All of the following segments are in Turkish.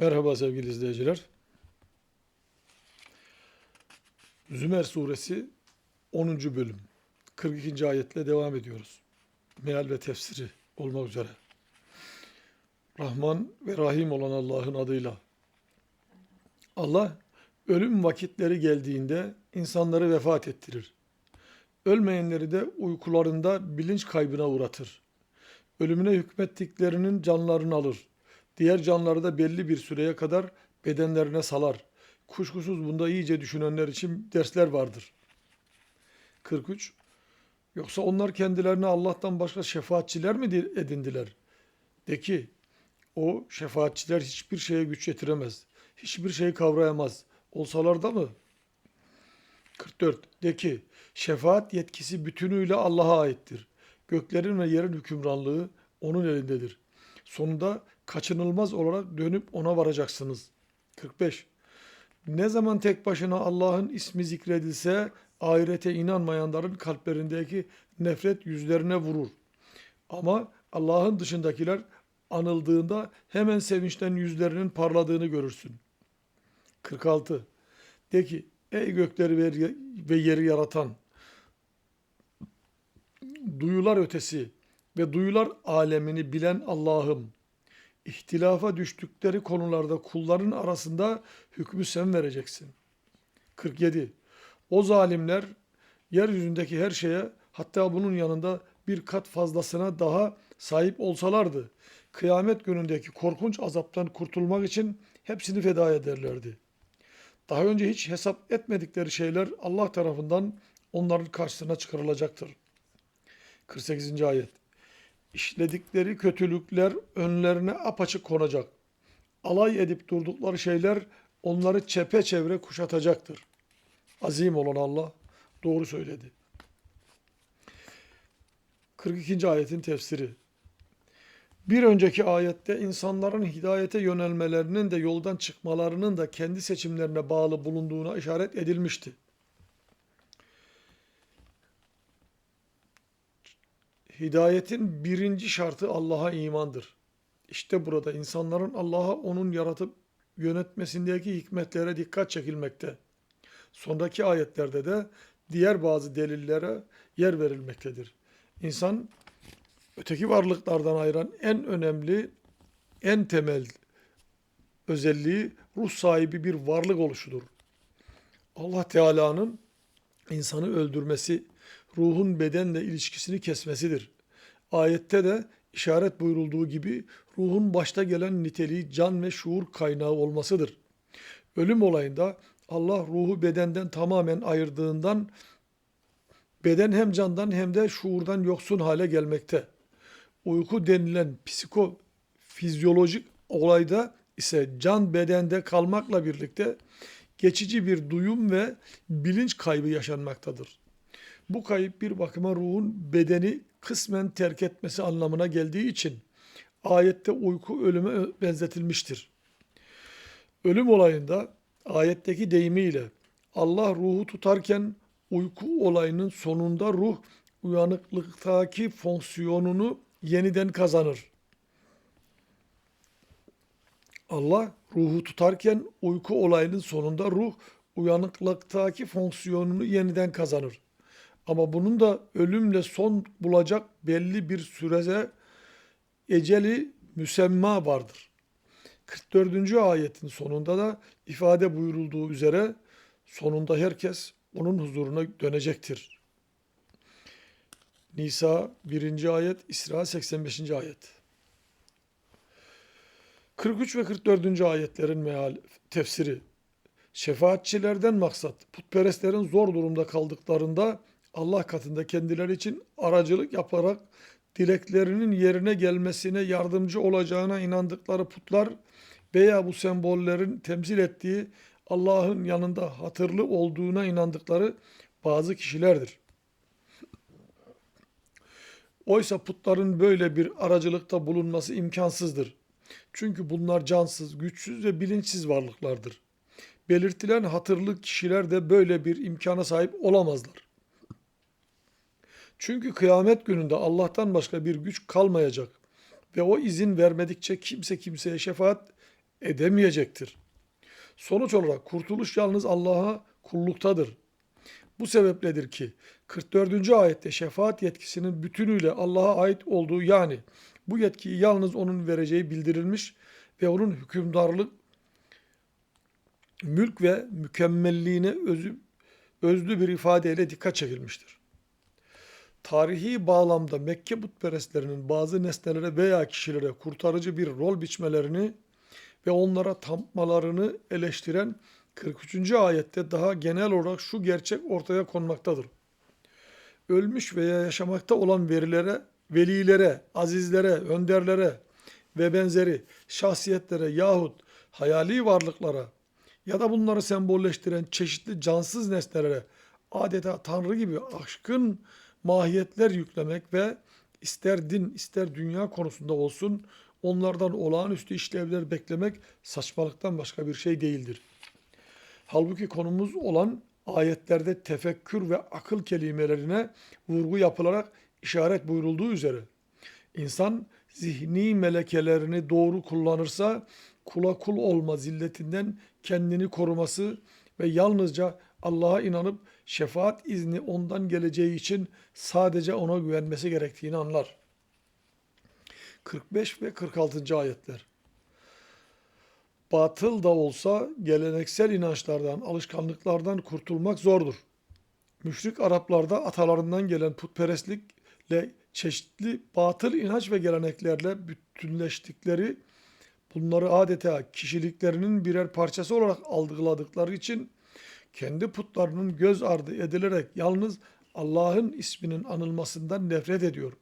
Merhaba sevgili izleyiciler. Zümer suresi 10. bölüm 42. ayetle devam ediyoruz. Meal ve tefsiri olmak üzere. Rahman ve Rahim olan Allah'ın adıyla. Allah ölüm vakitleri geldiğinde insanları vefat ettirir. Ölmeyenleri de uykularında bilinç kaybına uğratır. Ölümüne hükmettiklerinin canlarını alır. Diğer canları da belli bir süreye kadar bedenlerine salar. Kuşkusuz bunda iyice düşünenler için dersler vardır. 43. Yoksa onlar kendilerine Allah'tan başka şefaatçiler mi edindiler? De ki, o şefaatçiler hiçbir şeye güç yetiremez. Hiçbir şeyi kavrayamaz. Olsalar da mı? 44. De ki, şefaat yetkisi bütünüyle Allah'a aittir. Göklerin ve yerin hükümranlığı onun elindedir. Sonunda kaçınılmaz olarak dönüp ona varacaksınız. 45. Ne zaman tek başına Allah'ın ismi zikredilse ahirete inanmayanların kalplerindeki nefret yüzlerine vurur. Ama Allah'ın dışındakiler anıldığında hemen sevinçten yüzlerinin parladığını görürsün. 46. De ki ey gökleri ve yeri yaratan, duyular ötesi ve duyular alemini bilen Allah'ım, ihtilafa düştükleri konularda kulların arasında hükmü sen vereceksin. 47. O zalimler yeryüzündeki her şeye hatta bunun yanında bir kat fazlasına daha sahip olsalardı, kıyamet günündeki korkunç azaptan kurtulmak için hepsini feda ederlerdi. Daha önce hiç hesap etmedikleri şeyler Allah tarafından onların karşısına çıkarılacaktır. 48. ayet işledikleri kötülükler önlerine apaçık konacak. Alay edip durdukları şeyler onları çepeçevre kuşatacaktır. Azim olan Allah doğru söyledi. 42. ayetin tefsiri. Bir önceki ayette insanların hidayete yönelmelerinin de yoldan çıkmalarının da kendi seçimlerine bağlı bulunduğuna işaret edilmişti. Hidayetin birinci şartı Allah'a imandır. İşte burada insanların Allah'a onun yaratıp yönetmesindeki hikmetlere dikkat çekilmekte. Sondaki ayetlerde de diğer bazı delillere yer verilmektedir. İnsan öteki varlıklardan ayıran en önemli, en temel özelliği ruh sahibi bir varlık oluşudur. Allah Teala'nın insanı öldürmesi, ruhun bedenle ilişkisini kesmesidir. Ayette de işaret buyurulduğu gibi ruhun başta gelen niteliği can ve şuur kaynağı olmasıdır. Ölüm olayında Allah ruhu bedenden tamamen ayırdığından beden hem candan hem de şuurdan yoksun hale gelmekte. Uyku denilen psikofizyolojik olayda ise can bedende kalmakla birlikte geçici bir duyum ve bilinç kaybı yaşanmaktadır. Bu kayıp bir bakıma ruhun bedeni kısmen terk etmesi anlamına geldiği için ayette uyku ölüme benzetilmiştir. Ölüm olayında ayetteki deyimiyle Allah ruhu tutarken uyku olayının sonunda ruh uyanıklıktaki fonksiyonunu yeniden kazanır. Allah ruhu tutarken uyku olayının sonunda ruh uyanıklıktaki fonksiyonunu yeniden kazanır. Ama bunun da ölümle son bulacak belli bir sürece eceli müsemma vardır. 44. ayetin sonunda da ifade buyurulduğu üzere sonunda herkes onun huzuruna dönecektir. Nisa 1. ayet, İsra 85. ayet. 43 ve 44. ayetlerin meal tefsiri. Şefaatçilerden maksat putperestlerin zor durumda kaldıklarında Allah katında kendileri için aracılık yaparak dileklerinin yerine gelmesine yardımcı olacağına inandıkları putlar veya bu sembollerin temsil ettiği Allah'ın yanında hatırlı olduğuna inandıkları bazı kişilerdir. Oysa putların böyle bir aracılıkta bulunması imkansızdır. Çünkü bunlar cansız, güçsüz ve bilinçsiz varlıklardır. Belirtilen hatırlı kişiler de böyle bir imkana sahip olamazlar. Çünkü kıyamet gününde Allah'tan başka bir güç kalmayacak ve o izin vermedikçe kimse kimseye şefaat edemeyecektir. Sonuç olarak kurtuluş yalnız Allah'a kulluktadır. Bu sebepledir ki 44. ayette şefaat yetkisinin bütünüyle Allah'a ait olduğu yani bu yetkiyi yalnız onun vereceği bildirilmiş ve onun hükümdarlık, mülk ve mükemmelliğine özü, özlü bir ifadeyle dikkat çekilmiştir. Tarihi bağlamda Mekke putperestlerinin bazı nesnelere veya kişilere kurtarıcı bir rol biçmelerini ve onlara tapmalarını eleştiren 43. ayette daha genel olarak şu gerçek ortaya konmaktadır. Ölmüş veya yaşamakta olan verilere, velilere, azizlere, önderlere ve benzeri şahsiyetlere yahut hayali varlıklara ya da bunları sembolleştiren çeşitli cansız nesnelere adeta Tanrı gibi aşkın mahiyetler yüklemek ve ister din ister dünya konusunda olsun onlardan olağanüstü işlevler beklemek saçmalıktan başka bir şey değildir. Halbuki konumuz olan ayetlerde tefekkür ve akıl kelimelerine vurgu yapılarak işaret buyurulduğu üzere insan zihni melekelerini doğru kullanırsa kula kul olma zilletinden kendini koruması ve yalnızca Allah'a inanıp şefaat izni ondan geleceği için sadece ona güvenmesi gerektiğini anlar. 45 ve 46. ayetler. Batıl da olsa geleneksel inançlardan, alışkanlıklardan kurtulmak zordur. Müşrik Araplarda atalarından gelen putperestlikle çeşitli batıl inanç ve geleneklerle bütünleştikleri, bunları adeta kişiliklerinin birer parçası olarak algıladıkları için kendi putlarının göz ardı edilerek yalnız Allah'ın isminin anılmasından nefret ediyor.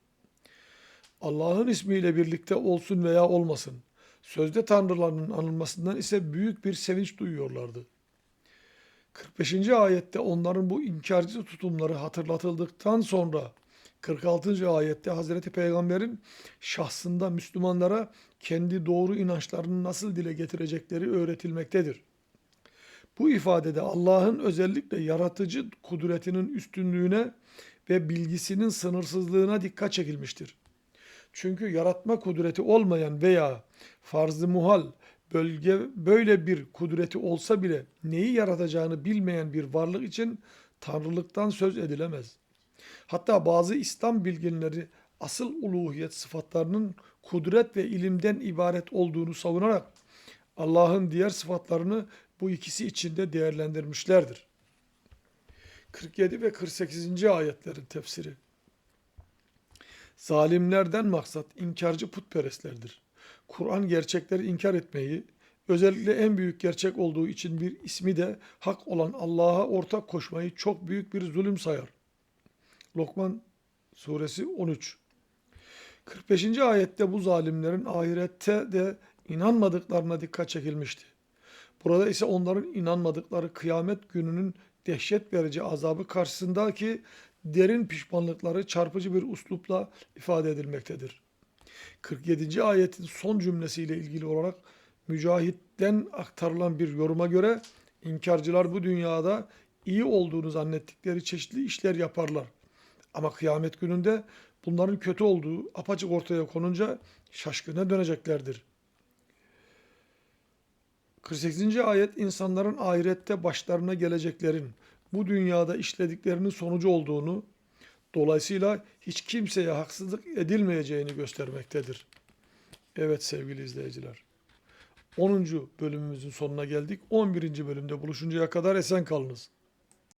Allah'ın ismiyle birlikte olsun veya olmasın. Sözde tanrılarının anılmasından ise büyük bir sevinç duyuyorlardı. 45. ayette onların bu inkarcı tutumları hatırlatıldıktan sonra 46. ayette Hazreti Peygamber'in şahsında Müslümanlara kendi doğru inançlarını nasıl dile getirecekleri öğretilmektedir. Bu ifadede Allah'ın özellikle yaratıcı kudretinin üstünlüğüne ve bilgisinin sınırsızlığına dikkat çekilmiştir. Çünkü yaratma kudreti olmayan veya farz-ı muhal bölge böyle bir kudreti olsa bile neyi yaratacağını bilmeyen bir varlık için tanrılıktan söz edilemez. Hatta bazı İslam bilginleri asıl uluhiyet sıfatlarının kudret ve ilimden ibaret olduğunu savunarak Allah'ın diğer sıfatlarını bu ikisi içinde değerlendirmişlerdir. 47 ve 48. ayetlerin tefsiri. Zalimlerden maksat inkarcı putperestlerdir. Kur'an gerçekleri inkar etmeyi, özellikle en büyük gerçek olduğu için bir ismi de hak olan Allah'a ortak koşmayı çok büyük bir zulüm sayar. Lokman suresi 13 45. ayette bu zalimlerin ahirette de inanmadıklarına dikkat çekilmişti. Burada ise onların inanmadıkları kıyamet gününün dehşet verici azabı karşısındaki derin pişmanlıkları çarpıcı bir uslupla ifade edilmektedir. 47. ayetin son cümlesiyle ilgili olarak Mücahit'ten aktarılan bir yoruma göre inkarcılar bu dünyada iyi olduğunu zannettikleri çeşitli işler yaparlar. Ama kıyamet gününde bunların kötü olduğu apaçık ortaya konunca şaşkına döneceklerdir. 48. ayet insanların ahirette başlarına geleceklerin bu dünyada işlediklerinin sonucu olduğunu, dolayısıyla hiç kimseye haksızlık edilmeyeceğini göstermektedir. Evet sevgili izleyiciler. 10. bölümümüzün sonuna geldik. 11. bölümde buluşuncaya kadar esen kalınız.